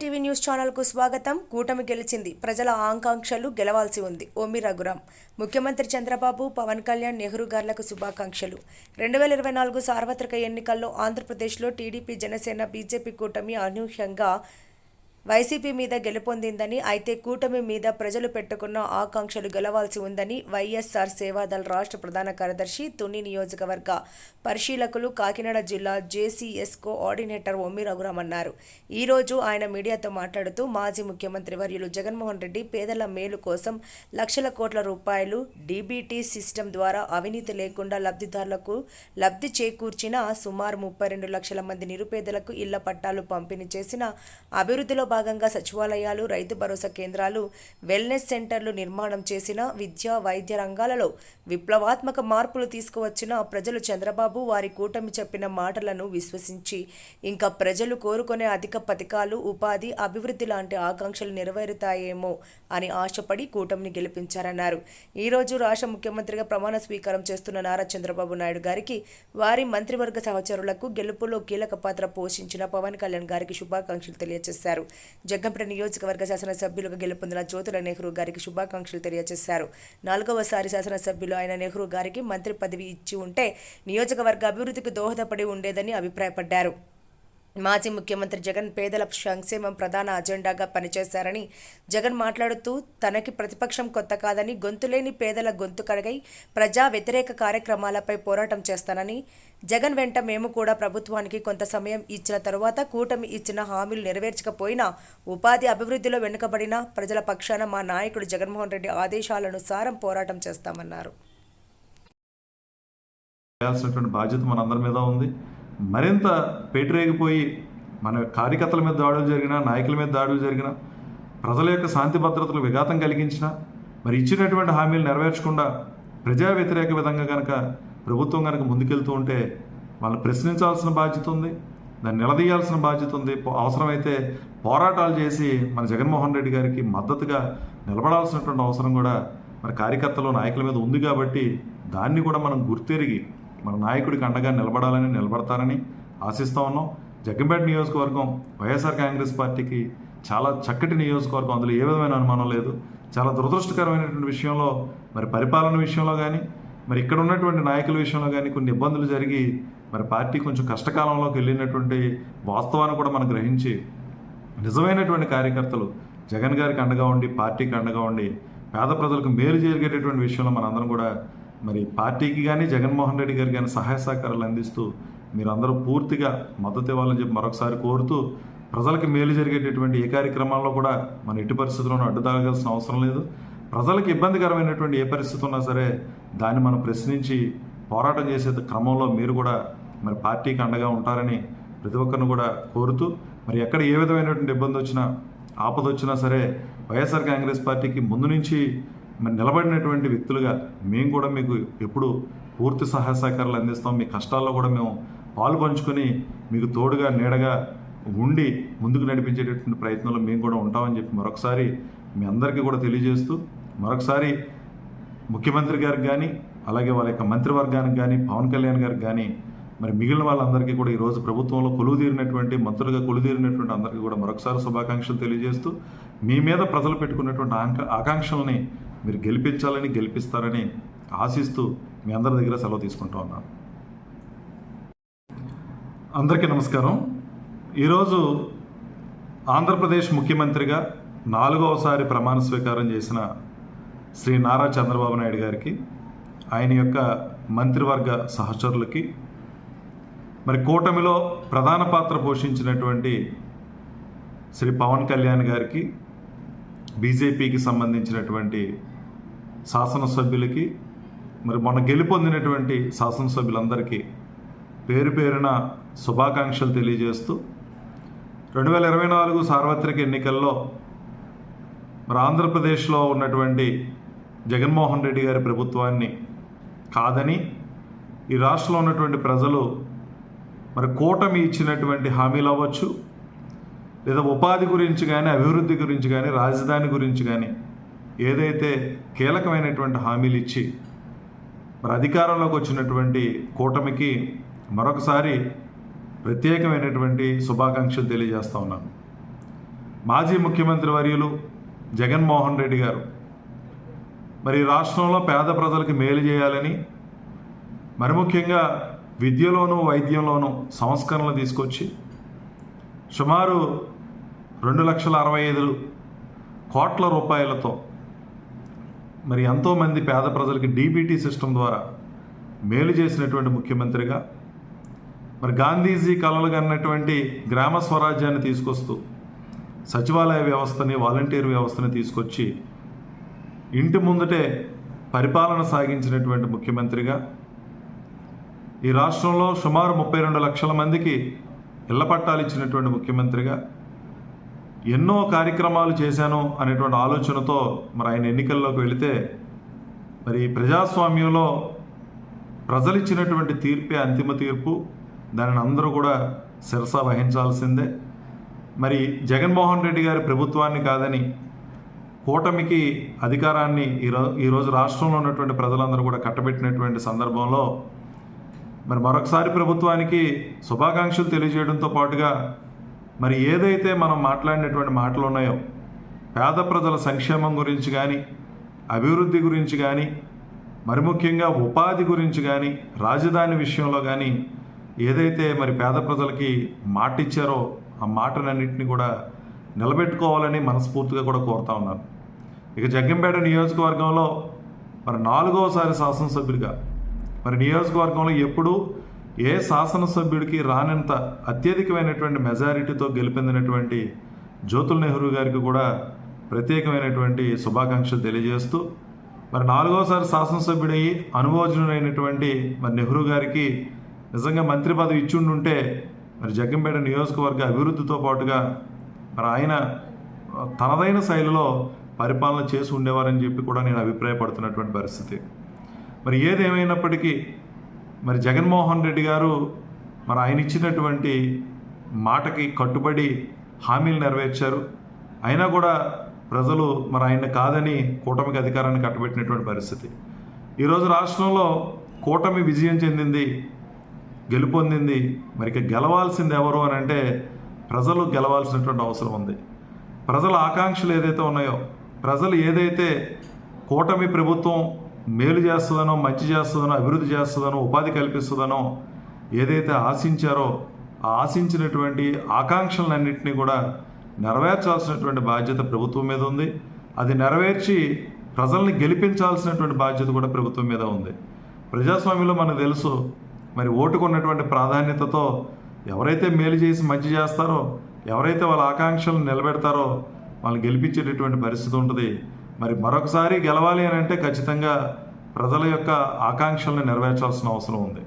TV news ఛానల్కు స్వాగతం. కూటమి గెలిచింది. ప్రజల ఆకాంక్షలు గెలవాల్సి ఉంది. ఓమి రఘురాం. ముఖ్యమంత్రి చంద్రబాబు పవన్ కళ్యాణ్ నెహ్రూ గార్లకు శుభాకాంక్షలు. రెండు వేల ఇరవై నాలుగు సార్వత్రిక ఎన్నికల్లో ఆంధ్రప్రదేశ్లో టీడీపీ జనసేన బీజేపీ కూటమి అనూహ్యంగా వైసీపీ మీద గెలుపొందిందని అయితే కూటమి మీద ప్రజలు పెట్టుకున్న ఆకాంక్షలు గెలవాల్సి ఉందని వైఎస్ఆర్ సేవాదళ రాష్ట్ర ప్రధాన కార్యదర్శి తుని నియోజకవర్గ పరిశీలకులు కాకినాడ జిల్లా జేసీఎస్ కోఆర్డినేటర్ ఒమ్మి రఘురాం అన్నారు ఈరోజు ఆయన మీడియాతో మాట్లాడుతూ మాజీ ముఖ్యమంత్రి వర్యులు జగన్మోహన్ రెడ్డి పేదల మేలు కోసం లక్షల కోట్ల రూపాయలు డీబీటీ సిస్టమ్ ద్వారా అవినీతి లేకుండా లబ్ధిదారులకు లబ్ధి చేకూర్చిన సుమారు ముప్పై రెండు లక్షల మంది నిరుపేదలకు ఇళ్ళ పట్టాలు పంపిణీ చేసిన అభివృద్ధిలో భాగంగా సచివాలయాలు రైతు భరోసా కేంద్రాలు వెల్నెస్ సెంటర్లు నిర్మాణం చేసిన విద్య వైద్య రంగాలలో విప్లవాత్మక మార్పులు తీసుకువచ్చిన ప్రజలు చంద్రబాబు వారి కూటమి చెప్పిన మాటలను విశ్వసించి ఇంకా ప్రజలు కోరుకునే అధిక పథకాలు ఉపాధి అభివృద్ధి లాంటి ఆకాంక్షలు నెరవేరుతాయేమో అని ఆశపడి కూటమిని గెలిపించారన్నారు. ఈ రోజు రాష్ట్ర ముఖ్యమంత్రిగా ప్రమాణ స్వీకారం చేస్తున్న నారా చంద్రబాబు నాయుడు గారికి వారి మంత్రివర్గ సహచరులకు గెలుపులో కీలక పాత్ర పోషించిన పవన్ కళ్యాణ్ గారికి శుభాకాంక్షలు తెలియజేశారు. జగ్గంపేట నియోజకవర్గ శాసనసభ్యులుగా గెలుపొందిన జ్యోతుల నెహ్రూ గారికి శుభాకాంక్షలు తెలియజేశారు. నాలుగవసారి శాసనసభ్యులు అయిన నెహ్రూ గారికి మంత్రి పదవి ఇచ్చి ఉంటే నియోజకవర్గ అభివృద్ధికి దోహదపడి ఉండేదని అభిప్రాయపడ్డారు. మాజీ ముఖ్యమంత్రి జగన్ పేదల సంక్షేమం ప్రధాన అజెండాగా పనిచేశారని జగన్ మాట్లాడుతూ తనకి ప్రతిపక్షం కొత్త కాదని గొంతులేని పేదల గొంతు కడగై ప్రజా వ్యతిరేక కార్యక్రమాలపై పోరాటం చేస్తానని జగన్ వెంట మేము కూడా ప్రభుత్వానికి కొంత సమయం ఇచ్చిన తరువాత కూటమి ఇచ్చిన హామీలు నెరవేర్చకపోయినా ఉపాధి అభివృద్ధిలో వెనుకబడిన ప్రజల పక్షాన మా నాయకుడు జగన్మోహన్ రెడ్డి ఆదేశాలనుసారం పోరాటం చేస్తామన్నారు. చేయాల్సినటువంటి బాధ్యత మనందరి మీద ఉంది. మరింత పేటరేగిపోయి మన కార్యకర్తల మీద దాడులు జరిగినా నాయకుల మీద దాడులు జరిగినా ప్రజల యొక్క శాంతి భద్రతలు విఘాతం కలిగించిన మరి ఇచ్చినటువంటి హామీలు నెరవేర్చకుండా ప్రజా వ్యతిరేక విధంగా కనుక ప్రభుత్వం కనుక ముందుకెళ్తూ ఉంటే వాళ్ళని ప్రశ్నించాల్సిన బాధ్యత ఉంది దాన్ని నిలదీయాల్సిన బాధ్యత ఉంది. పో- అవసరమైతే పోరాటాలు చేసి మన జగన్మోహన్ రెడ్డి గారికి మద్దతుగా నిలబడాల్సినటువంటి అవసరం కూడా మన కార్యకర్తలు నాయకుల మీద ఉంది కాబట్టి దాన్ని కూడా మనం గుర్తెరిగి మన నాయకుడికి అండగా నిలబడాలని నిలబడతారని ఆశిస్తూ ఉన్నాం. జగ్గంపేట నియోజకవర్గం వైఎస్ఆర్ కాంగ్రెస్ పార్టీకి చాలా చక్కటి నియోజకవర్గం. అందులో ఏ విధమైన అనుమానం లేదు. చాలా దురదృష్టకరమైనటువంటి విషయంలో మరి పరిపాలన విషయంలో కానీ మరి ఇక్కడ ఉన్నటువంటి నాయకుల విషయంలో కానీ కొన్ని ఇబ్బందులు జరిగి మరి పార్టీ కొంచెం కష్టకాలంలోకి వెళ్ళినటువంటి వాస్తవాన్ని కూడా మనం గ్రహించి నిజమైనటువంటి కార్యకర్తలు జగన్ గారికి అండగా ఉండి పార్టీకి అండగా ఉండి పేద ప్రజలకు మేలు జరిగేటటువంటి విషయంలో మనందరం కూడా మరి పార్టీకి కానీ జగన్మోహన్ రెడ్డి గారికి కానీ సహాయ సహకారాలు అందిస్తూ మీరందరూ పూర్తిగా మద్దతు ఇవ్వాలని చెప్పి మరొకసారి కోరుతూ ప్రజలకు మేలు జరిగేటటువంటి ఏ కార్యక్రమాల్లో కూడా మన ఎట్టి పరిస్థితుల్లోనూ అడ్డుతాగాల్సిన అవసరం లేదు. ప్రజలకు ఇబ్బందికరమైనటువంటి ఏ పరిస్థితి ఉన్నా సరే దాన్ని మనం ప్రశ్నించి పోరాటం చేసే క్రమంలో మీరు కూడా మరి పార్టీకి అండగా ఉంటారని ప్రతి ఒక్కరిని కూడా కోరుతూ మరి ఎక్కడ ఏ విధమైనటువంటి ఇబ్బంది వచ్చినా ఆపద వచ్చినా సరే వైఎస్ఆర్ కాంగ్రెస్ పార్టీకి ముందు నుంచి మరి నిలబడినటువంటి వ్యక్తులుగా మేము కూడా మీకు ఎప్పుడు పూర్తి సహాయ సహకారాలు అందిస్తాం. మీ కష్టాల్లో కూడా మేము పాలు పంచుకొని మీకు తోడుగా నీడగా ఉండి ముందుకు నడిపించేటటువంటి ప్రయత్నంలో మేము కూడా ఉంటామని చెప్పి మరొకసారి మీ అందరికీ కూడా తెలియజేస్తూ మరొకసారి ముఖ్యమంత్రి గారికి కానీ అలాగే వాళ్ళ యొక్క మంత్రివర్గానికి కానీ పవన్ కళ్యాణ్ గారికి కానీ మరి మిగిలిన వాళ్ళందరికీ కూడా ఈరోజు ప్రభుత్వంలో కొలువుదీరినటువంటి మంత్రులుగా కొలువుదీరినటువంటి అందరికీ కూడా మరొకసారి శుభాకాంక్షలు తెలియజేస్తూ మీ మీద ప్రజలు పెట్టుకున్నటువంటి ఆంక ఆకాంక్షల్ని మీరు గెలిపించాలని గెలిపిస్తారని ఆశిస్తూ మీ అందరి దగ్గర సెలవు తీసుకుంటూ ఉన్నాను. అందరికీ నమస్కారం. ఈరోజు ఆంధ్రప్రదేశ్ ముఖ్యమంత్రిగా నాలుగవసారి ప్రమాణ స్వీకారం చేసిన శ్రీ నారా చంద్రబాబు నాయుడు గారికి ఆయన యొక్క మంత్రివర్గ సహచరులకి మరి కూటమిలో ప్రధాన పాత్ర పోషించినటువంటి శ్రీ పవన్ కళ్యాణ్ గారికి బీజేపీకి సంబంధించినటువంటి శాసనసభ్యులకి మరి మొన్న గెలుపొందినటువంటి శాసనసభ్యులందరికీ పేరు పేరున శుభాకాంక్షలు తెలియజేస్తూ రెండు వేల ఇరవై నాలుగు సార్వత్రిక ఎన్నికల్లో మరి ఆంధ్రప్రదేశ్లో ఉన్నటువంటి జగన్మోహన్ రెడ్డి గారి ప్రభుత్వాన్ని కాదని ఈ రాష్ట్రంలో ఉన్నటువంటి ప్రజలు మరి కూటమి ఇచ్చినటువంటి హామీలు అవ్వచ్చు లేదా ఉపాధి గురించి కానీ అభివృద్ధి గురించి కానీ రాజధాని గురించి కానీ ఏదైతే కీలకమైనటువంటి హామీలు ఇచ్చి మరి అధికారంలోకి వచ్చినటువంటి కూటమికి మరొకసారి ప్రత్యేకమైనటువంటి శుభాకాంక్షలు తెలియజేస్తా ఉన్నాను. మాజీ ముఖ్యమంత్రి వర్యులు జగన్మోహన్ రెడ్డి గారు మరి రాష్ట్రంలో పేద ప్రజలకు మేలు చేయాలని మరి ముఖ్యంగా విద్యలోనూ వైద్యంలోనూ సంస్కరణలు తీసుకొచ్చి సుమారు రెండు లక్షల అరవై ఐదు కోట్ల రూపాయలతో మరి ఎంతోమంది పేద ప్రజలకి డీబీటీ సిస్టమ్ ద్వారా మేలు చేసినటువంటి ముఖ్యమంత్రిగా మరి గాంధీజీ కలలు కన్నటువంటి గ్రామ స్వరాజ్యాన్ని తీసుకొస్తూ సచివాలయ వ్యవస్థని వాలంటీర్ వ్యవస్థని తీసుకొచ్చి ఇంటి ముందటే పరిపాలన సాగించినటువంటి ముఖ్యమంత్రిగా ఈ రాష్ట్రంలో సుమారు ముప్పై రెండు లక్షల మందికి ఇళ్ళ పట్టాలు ఇచ్చినటువంటి ముఖ్యమంత్రిగా ఎన్నో కార్యక్రమాలు చేశాను అనేటువంటి ఆలోచనతో మరి ఆయన ఎన్నికల్లోకి వెళితే మరి ప్రజాస్వామ్యంలో ప్రజలు ఇచ్చినటువంటి తీర్పే అంతిమ తీర్పు. దానిని అందరూ కూడా శిరస వహించాల్సిందే. మరి జగన్మోహన్ రెడ్డి గారి ప్రభుత్వాన్ని కాదని కూటమికి అధికారాన్ని ఈరో ఈరోజు రాష్ట్రంలో ఉన్నటువంటి ప్రజలందరూ కూడా కట్టబెట్టినటువంటి సందర్భంలో మరి మరొకసారి ప్రభుత్వానికి శుభాకాంక్షలు తెలియజేయడంతో పాటుగా మరి ఏదైతే మనం మాట్లాడినటువంటి మాటలు ఉన్నాయో పేద ప్రజల సంక్షేమం గురించి కానీ అభివృద్ధి గురించి కానీ మరి ముఖ్యంగా ఉపాధి గురించి కానీ రాజధాని విషయంలో కానీ ఏదైతే మరి పేద ప్రజలకి మాట ఇచ్చారో ఆ మాటలన్నింటినీ కూడా నిలబెట్టుకోవాలని మనస్ఫూర్తిగా కూడా కోరుతా ఉన్నాను. ఇక జగ్గంపేట నియోజకవర్గంలో మరి నాలుగవసారి శాసనసభ్యుడిగా మరి నియోజకవర్గంలో ఎప్పుడూ ఏ శాసనసభ్యుడికి రానంత అత్యధికమైనటువంటి మెజారిటీతో గెలిపొందినటువంటి జ్యోతుల్ నెహ్రూ గారికి కూడా ప్రత్యేకమైనటువంటి శుభాకాంక్షలు తెలియజేస్తూ మరి నాలుగోసారి శాసనసభ్యుడయ్యి అనుభోజనుడైనటువంటి మరి నెహ్రూ గారికి నిజంగా మంత్రి పదవి ఇచ్చుండుంటే మరి జగ్గంపేట నియోజకవర్గ అభివృద్ధితో పాటుగా మరి ఆయన తనదైన శైలిలో పరిపాలన చేసి ఉండేవారని చెప్పి కూడా నేను అభిప్రాయపడుతున్నటువంటి పరిస్థితి. మరి ఏదేమైనప్పటికీ మరి జగన్మోహన్ రెడ్డి గారు మరి ఆయన ఇచ్చినటువంటి మాటకి కట్టుబడి హామీలు నెరవేర్చారు. అయినా కూడా ప్రజలు మరి ఆయన కాదని కూటమికి అధికారాన్ని కట్టబెట్టినటువంటి పరిస్థితి. ఈరోజు రాష్ట్రంలో కూటమి విజయం చెందింది గెలుపొందింది మరి ఇక గెలవాల్సింది ఎవరు అని అంటే ప్రజలు గెలవాల్సినటువంటి అవసరం ఉంది. ప్రజల ఆకాంక్షలు ఏదైతే ఉన్నాయో ప్రజలు ఏదైతే కూటమి ప్రభుత్వం మేలు చేస్తుందనో మంచి చేస్తుందనో అభివృద్ధి చేస్తుందనో ఉపాధి కల్పిస్తుందనో ఏదైతే ఆశించారో ఆ ఆశించినటువంటి ఆకాంక్షలన్నింటినీ కూడా నెరవేర్చాల్సినటువంటి బాధ్యత ప్రభుత్వం మీద ఉంది. అది నెరవేర్చి ప్రజల్ని గెలిపించాల్సినటువంటి బాధ్యత కూడా ప్రభుత్వం మీద ఉంది. ప్రజాస్వామ్యంలో మనకు తెలుసు మరి ఓటుకు ఉన్నటువంటి ప్రాధాన్యతతో ఎవరైతే మేలు చేసి మంచి చేస్తారో ఎవరైతే వాళ్ళ ఆకాంక్షలను నిలబెడతారో వాళ్ళని గెలిపించేటటువంటి పరిస్థితి ఉంటుంది. మరి మరొకసారి గెలవాలి అని అంటే ఖచ్చితంగా ప్రజల యొక్క ఆకాంక్షలను నెరవేర్చాల్సిన అవసరం ఉంది.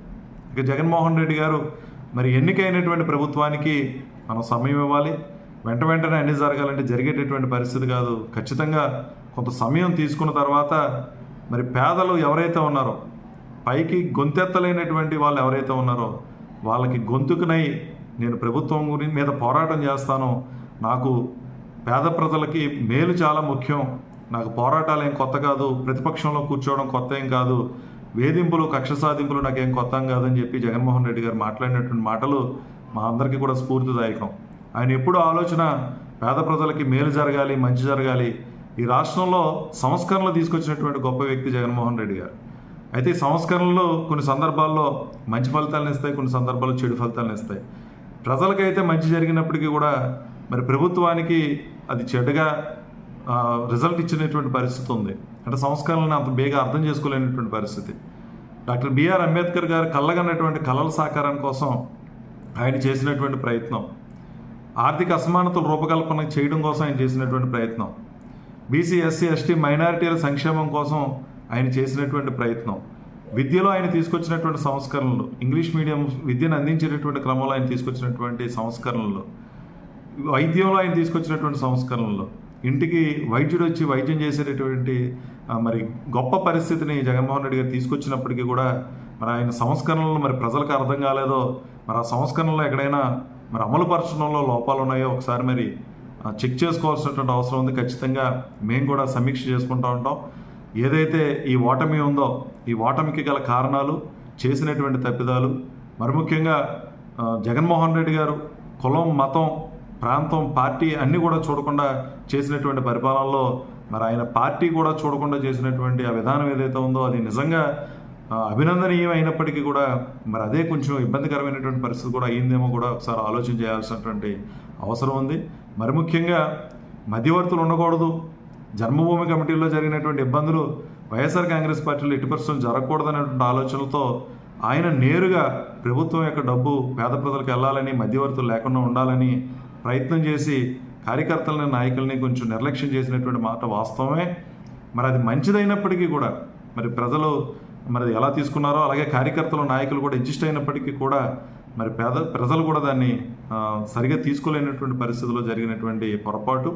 ఇక జగన్మోహన్ రెడ్డి గారు మరి ఎన్నికైనటువంటి ప్రభుత్వానికి మనం సమయం ఇవ్వాలి. వెంట వెంటనే అన్ని జరగాలంటే జరిగేటటువంటి పరిస్థితి కాదు. ఖచ్చితంగా కొంత సమయం తీసుకున్న తర్వాత మరి పేదలు ఎవరైతే ఉన్నారో పైకి గొంతెత్తలేనటువంటి వాళ్ళు ఎవరైతే ఉన్నారో వాళ్ళకి గొంతుకునై నేను ప్రభుత్వం గురించి మీద పోరాటం చేస్తాను. నాకు పేద ప్రజలకి మేలు చాలా ముఖ్యం. నాకు పోరాటాలు ఏం కొత్త కాదు ప్రతిపక్షంలో కూర్చోవడం కొత్త ఏం కాదు వేధింపులు కక్ష సాధింపులు నాకేం కొత్త ఏం కాదని చెప్పి జగన్మోహన్ రెడ్డి గారు మాట్లాడినటువంటి మాటలు మా అందరికీ కూడా స్ఫూర్తిదాయకం. ఆయన ఎప్పుడు ఆలోచన పేద ప్రజలకి మేలు జరగాలి మంచి జరగాలి. ఈ రాష్ట్రంలో సంస్కరణలు తీసుకొచ్చినటువంటి గొప్ప వ్యక్తి జగన్మోహన్ రెడ్డి గారు. అయితే ఈ సంస్కరణలు కొన్ని సందర్భాల్లో మంచి ఫలితాలను ఇస్తాయి కొన్ని సందర్భాల్లో చెడు ఫలితాలను ఇస్తాయి. ప్రజలకైతే మంచి జరిగినప్పటికీ కూడా మరి ప్రభుత్వానికి అది చెడుగా రిజల్ట్ ఇచ్చినటువంటి పరిస్థితి ఉంది. అంటే సంస్కరణలను అంత బేగా అర్థం చేసుకోలేనటువంటి పరిస్థితి. డాక్టర్ బిఆర్ అంబేద్కర్ గారు కళ్ళగన్నటువంటి కళల సాకారం కోసం ఆయన చేసినటువంటి ప్రయత్నం. ఆర్థిక అసమానతలు రూపకల్పన చేయడం కోసం ఆయన చేసినటువంటి ప్రయత్నం. బీసీ ఎస్సీ ఎస్టీ మైనారిటీల సంక్షేమం కోసం ఆయన చేసినటువంటి ప్రయత్నం. విద్యలో ఆయన తీసుకొచ్చినటువంటి సంస్కరణలు ఇంగ్లీష్ మీడియం విద్యను అందించేటటువంటి క్రమంలో ఆయన తీసుకొచ్చినటువంటి సంస్కరణలు వైద్యంలో ఆయన తీసుకొచ్చినటువంటి సంస్కరణలు ఇంటికి వైద్యుడు వచ్చి వైద్యం చేసేటటువంటి మరి గొప్ప పరిస్థితిని జగన్మోహన్ రెడ్డి గారు తీసుకొచ్చినప్పటికీ కూడా మరి ఆయన సంస్కరణలు మరి ప్రజలకు అర్థం కాలేదో మరి ఆ సంస్కరణలో ఎక్కడైనా మరి అమలు పరచడంలో లోపాలు ఉన్నాయో ఒకసారి మరి చెక్ చేసుకోవాల్సినటువంటి అవసరం ఉంది. ఖచ్చితంగా మేము కూడా సమీక్ష చేసుకుంటూ ఉంటాం. ఏదైతే ఈ ఓటమి ఉందో ఈ ఓటమికి గల కారణాలు చేసినటువంటి తప్పిదాలు మరి ముఖ్యంగా జగన్మోహన్ రెడ్డి గారు కులం మతం ప్రాంతం పార్టీ అన్నీ కూడా చూడకుండా చేసినటువంటి పరిపాలనలో మరి ఆయన పార్టీ కూడా చూడకుండా చేసినటువంటి ఆ విధానం ఏదైతే ఉందో అది నిజంగా అభినందనీయం అయినప్పటికీ కూడా మరి అదే కొంచెం ఇబ్బందికరమైనటువంటి పరిస్థితి కూడా అయ్యిందేమో కూడా ఒకసారి ఆలోచన చేయాల్సినటువంటి అవసరం ఉంది. మరి ముఖ్యంగా మధ్యవర్తులు ఉండకూడదు. జన్మభూమి కమిటీలో జరిగినటువంటి ఇబ్బందులు వైఎస్ఆర్ కాంగ్రెస్ పార్టీలో ఎట్టి పరిస్థితులు జరగకూడదనేటువంటి ఆలోచనలతో ఆయన నేరుగా ప్రభుత్వం యొక్క డబ్బు పేద ప్రజలకు వెళ్ళాలని మధ్యవర్తులు లేకుండా ఉండాలని ప్రయత్నం చేసి కార్యకర్తలని నాయకుల్ని కొంచెం నిర్లక్ష్యం చేసినటువంటి మాట వాస్తవమే. మరి అది మంచిదైనప్పటికీ కూడా మరి ప్రజలు మరి అది ఎలా తీసుకున్నారో అలాగే కార్యకర్తలు నాయకులు కూడా అడ్జస్ట్ అయినప్పటికీ కూడా మరి పేద ప్రజలు కూడా దాన్ని సరిగ్గా సరిగా తీసుకోలేనటువంటి పరిస్థితిలో జరిగినటువంటి పొరపాటు.